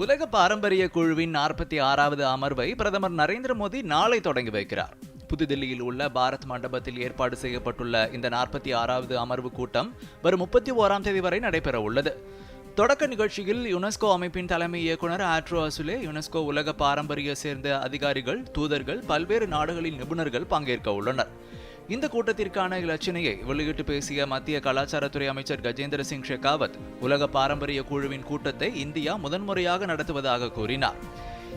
உலக பாரம்பரிய குழுவின் நாற்பத்தி ஆறாவது அமர்வை பிரதமர் நரேந்திர மோடி நாளை தொடங்கி வைக்கிறார். புதுதில்லியில் உள்ள பாரத் மண்டபத்தில் ஏற்பாடு செய்யப்பட்டுள்ள இந்த நாற்பத்தி ஆறாவது அமர்வு கூட்டம் வரும் முப்பத்தி ஓராம் தேதி வரை நடைபெற உள்ளது. தொடக்க நிகழ்ச்சியில் யுனெஸ்கோ அமைப்பின் தலைமை இயக்குனர் ஆட்ரோ அசுலே யுனெஸ்கோ உலக பாரம்பரிய சேர்ந்த அதிகாரிகள் தூதர்கள் பல்வேறு நாடுகளின் நிபுணர்கள் பங்கேற்க உள்ளனர். இந்த கூட்டத்திற்கான இலச்சினையை வெளியிட்டு பேசிய மத்திய கலாச்சாரத்துறை அமைச்சர் கஜேந்திர சிங் ஷெகாவத் உலக பாரம்பரிய குழுவின் கூட்டத்தை இந்தியா முதன்முறையாக நடத்துவதாக கூறினார்.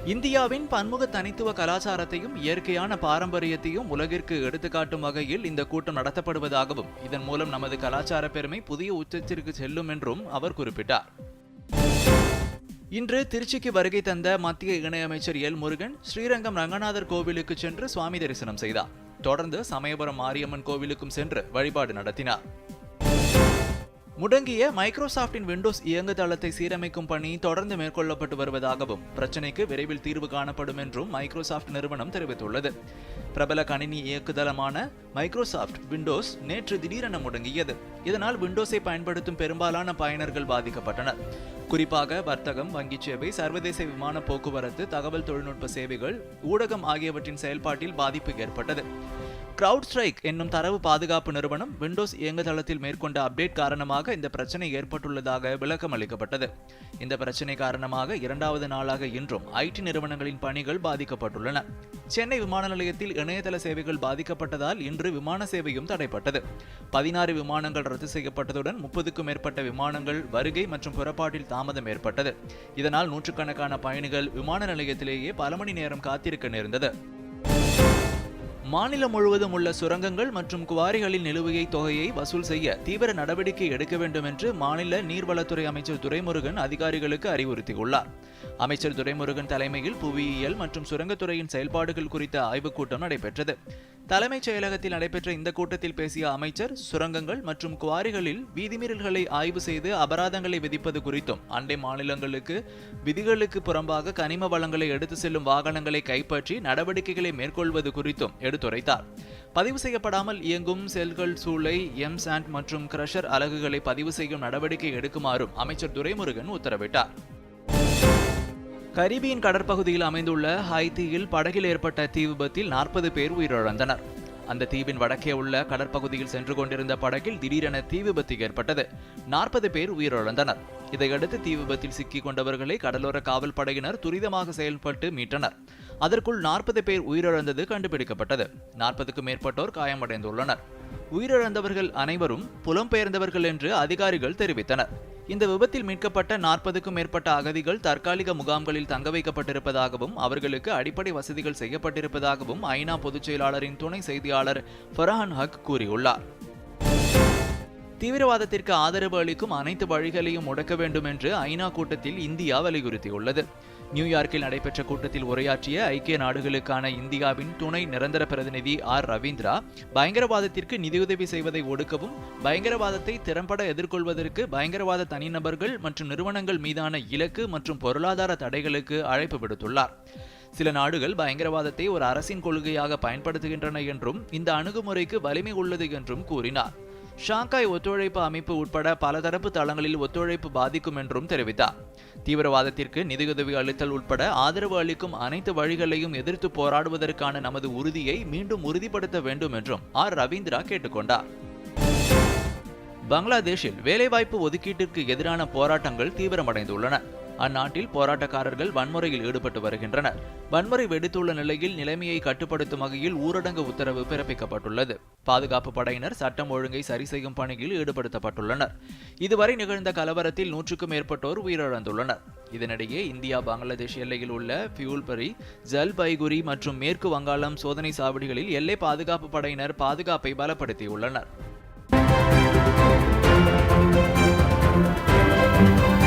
இந்தியாவின் பன்முக தனித்துவ கலாச்சாரத்தையும் இயற்கையான பாரம்பரியத்தையும் உலகிற்கு எடுத்துக்காட்டும் வகையில் இந்த கூட்டம் நடத்தப்படுவதாகவும் இதன் மூலம் நமது கலாச்சார பெருமை புதிய உச்சத்திற்கு செல்லும் என்றும் அவர் குறிப்பிட்டார். இன்று திருச்சிக்கு வருகை தந்த மத்திய இணையமைச்சர் எல் முருகன் ஸ்ரீரங்கம் ரங்கநாதர் கோவிலுக்கு சென்று சுவாமி தரிசனம் செய்தார். தொடர்ந்து சமயபுரம் மாரியம்மன் கோவிலுக்கும் சென்று வழிபாடு நடத்தினார். முடங்கிய மைக்ரோசாஃப்டின் விண்டோஸ் இயங்குதளத்தை சீரமைக்கும் பணி தொடர்ந்து மேற்கொள்ளப்பட்டு வருவதாகவும் பிரச்சினைக்கு விரைவில் தீர்வு காணப்படும் என்றும் மைக்ரோசாஃப்ட் நிறுவனம் தெரிவித்துள்ளது. பிரபல கணினி இயக்குதளமான மைக்ரோசாஃப்ட் விண்டோஸ் நேற்று திடீரென முடங்கியது. இதனால் விண்டோஸை பயன்படுத்தும் பெரும்பாலான பயனர்கள் பாதிக்கப்பட்டனர். குறிப்பாக வர்த்தகம் வங்கிச் சேவை சர்வதேச விமான போக்குவரத்து தகவல் தொழில்நுட்ப சேவைகள் ஊடகம் ஆகியவற்றின் செயல்பாட்டில் பாதிப்பு ஏற்பட்டது. கிரவுட் ஸ்ட்ரைக் என்னும் தரவு பாதுகாப்பு நிறுவனம் விண்டோஸ் இயங்குதளத்தில் மேற்கொண்ட அப்டேட் காரணமாக இந்த பிரச்சனை ஏற்பட்டுள்ளதாக விளக்கம் அளிக்கப்பட்டது. இந்த பிரச்சனை காரணமாக இரண்டாவது நாளாக இன்றும் ஐடி நிறுவனங்களின் பணிகள் பாதிக்கப்பட்டுள்ளன. சென்னை விமான நிலையத்தில் இணையதள சேவைகள் பாதிக்கப்பட்டதால் இன்று விமான சேவையும் தடைப்பட்டது. பதினாறு விமானங்கள் ரத்து செய்யப்பட்டதுடன் முப்பதுக்கும் மேற்பட்ட விமானங்கள் வருகை மற்றும் புறப்பாட்டில் தாமதம் ஏற்பட்டது. இதனால் நூற்றுக்கணக்கான பயணிகள் விமான நிலையத்திலேயே பல மணி நேரம் காத்திருக்க நேர்ந்தது. மாநிலம் முழுவதும் உள்ள சுரங்கங்கள் மற்றும் குவாரிகளின் நிலுவையை தொகையை வசூல் செய்ய தீவிர நடவடிக்கை எடுக்க வேண்டும் என்று மாநில நீர்வளத்துறை அமைச்சர் துரைமுருகன் அதிகாரிகளுக்கு அறிவுறுத்தியுள்ளார். அமைச்சர் துரைமுருகன் தலைமையில் புவியியல் மற்றும் சுரங்கத்துறையின் செயல்பாடுகள் குறித்த ஆய்வுக் கூட்டம் நடைபெற்றது. தலைமைச் செயலகத்தில் நடைபெற்ற இந்த கூட்டத்தில் பேசிய அமைச்சர் சுரங்கங்கள் மற்றும் குவாரிகளில் வீதிமீறல்களை ஆய்வு செய்து அபராதங்களை விதிப்பது குறித்தும் அண்டை மாநிலங்களுக்கு விதிகளுக்கு புறம்பாக கனிம வளங்களை எடுத்து செல்லும் வாகனங்களை கைப்பற்றி நடவடிக்கைகளை மேற்கொள்வது குறித்தும் எடுத்துரைத்தார். பதிவு செய்யப்படாமல் இயங்கும் செல்கள் சூளை எம் சாண்ட் மற்றும் கிரஷர் அலகுகளை பதிவு செய்யும் நடவடிக்கை எடுக்குமாறும் அமைச்சர் துரைமுருகன் உத்தரவிட்டார். கரிபியன் கடற்பகுதியில் அமைந்துள்ள ஹைத்தியில் படகில் ஏற்பட்ட தீ விபத்தில் நாற்பது பேர் உயிரிழந்தனர். அந்த தீவின் வடக்கே உள்ள கடற்பகுதியில் சென்று கொண்டிருந்த படகில் திடீரென தீ விபத்து ஏற்பட்டது. நாற்பது பேர் உயிரிழந்தனர். இதையடுத்து தீ விபத்தில் சிக்கிக் கொண்டவர்களை கடலோர காவல் படையினர் துரிதமாக செயல்பட்டு மீட்டனர். அதற்குள் நாற்பது பேர் உயிரிழந்தது கண்டுபிடிக்கப்பட்டது. நாற்பதுக்கும் மேற்பட்டோர் காயமடைந்துள்ளனர். உயிரிழந்தவர்கள் அனைவரும் புலம்பெயர்ந்தவர்கள் என்று அதிகாரிகள் தெரிவித்தனர். இந்த விபத்தில் மீட்கப்பட்ட நாற்பதுக்கும் மேற்பட்ட அகதிகள் தற்காலிக முகாம்களில் தங்க வைக்கப்பட்டிருப்பதாகவும் அவர்களுக்கு அடிப்படை வசதிகள் செய்யப்பட்டிருப்பதாகவும் ஐநா பொதுச் செயலாளரின் துணை செய்தியாளர் ஃபரஹான் ஹக் கூறியுள்ளார். தீவிரவாதத்திற்கு ஆதரவு அளிக்கும் அனைத்து வழிகளையும் முடக்க வேண்டும் என்று ஐநா கூட்டத்தில் இந்தியா வலியுறுத்தியுள்ளது. நியூயார்க்கில் நடைபெற்ற கூட்டத்தில் உரையாற்றிய ஐக்கிய நாடுகளுக்கான இந்தியாவின் துணை நிரந்தர பிரதிநிதி ஆர். ரவீந்திரா பயங்கரவாதத்திற்கு நிதியுதவி செய்வதை ஒடுக்கவும் பயங்கரவாதத்தை திறம்பட எதிர்கொள்வதற்கு பயங்கரவாத தனிநபர்கள் மற்றும் நிறுவனங்கள் மீதான இலக்கு மற்றும் பொருளாதார தடைகளுக்கு அழைப்பு விடுத்துள்ளார். சில நாடுகள் பயங்கரவாதத்தை ஒரு அரசின் கொள்கையாக பயன்படுத்துகின்றன என்றும் இந்த அணுகுமுறைக்கு வலிமை உள்ளது என்றும் கூறினார். ஷாங்காய் ஒத்துழைப்பு அமைப்பு உட்பட பலதரப்பு தளங்களில் ஒத்துழைப்பு பாதிக்கும் என்றும் தெரிவித்தார். தீவிரவாதத்திற்கு நிதியுதவி அளித்தல் உட்பட ஆதரவு அளிக்கும் அனைத்து வழிகளையும் எதிர்த்து போராடுவதற்கான நமது உறுதியை மீண்டும் உறுதிப்படுத்த வேண்டும் என்றும் ஆர். ரவீந்திரா கேட்டுக்கொண்டார். பங்களாதேஷில் வேலைவாய்ப்பு ஒதுக்கீட்டிற்கு எதிரான போராட்டங்கள் தீவிரமடைந்துள்ளன. அந்நாட்டில் போராட்டக்காரர்கள் வன்முறையில் ஈடுபட்டு வருகின்றனர். வன்முறை வெடித்துள்ள நிலையில் நிலைமையை கட்டுப்படுத்தும் வகையில் ஊரடங்கு உத்தரவு பிறப்பிக்கப்பட்டுள்ளது. பாதுகாப்பு படையினர் சட்டம் ஒழுங்கை சரி செய்யும் பணியில் ஈடுபடுத்தப்பட்டுள்ளனர். இதுவரை நிகழ்ந்த கலவரத்தில் நூற்றுக்கும் மேற்பட்டோர் உயிரிழந்துள்ளனர். இதனிடையே இந்தியா பங்களாதேஷ் எல்லையில் உள்ள பியூல்பரி ஜல்பைகுரி மற்றும் மேற்கு வங்காளம் சோதனை சாவடிகளில் எல்லை பாதுகாப்பு படையினர் பாதுகாப்பை பலப்படுத்தியுள்ளனர்.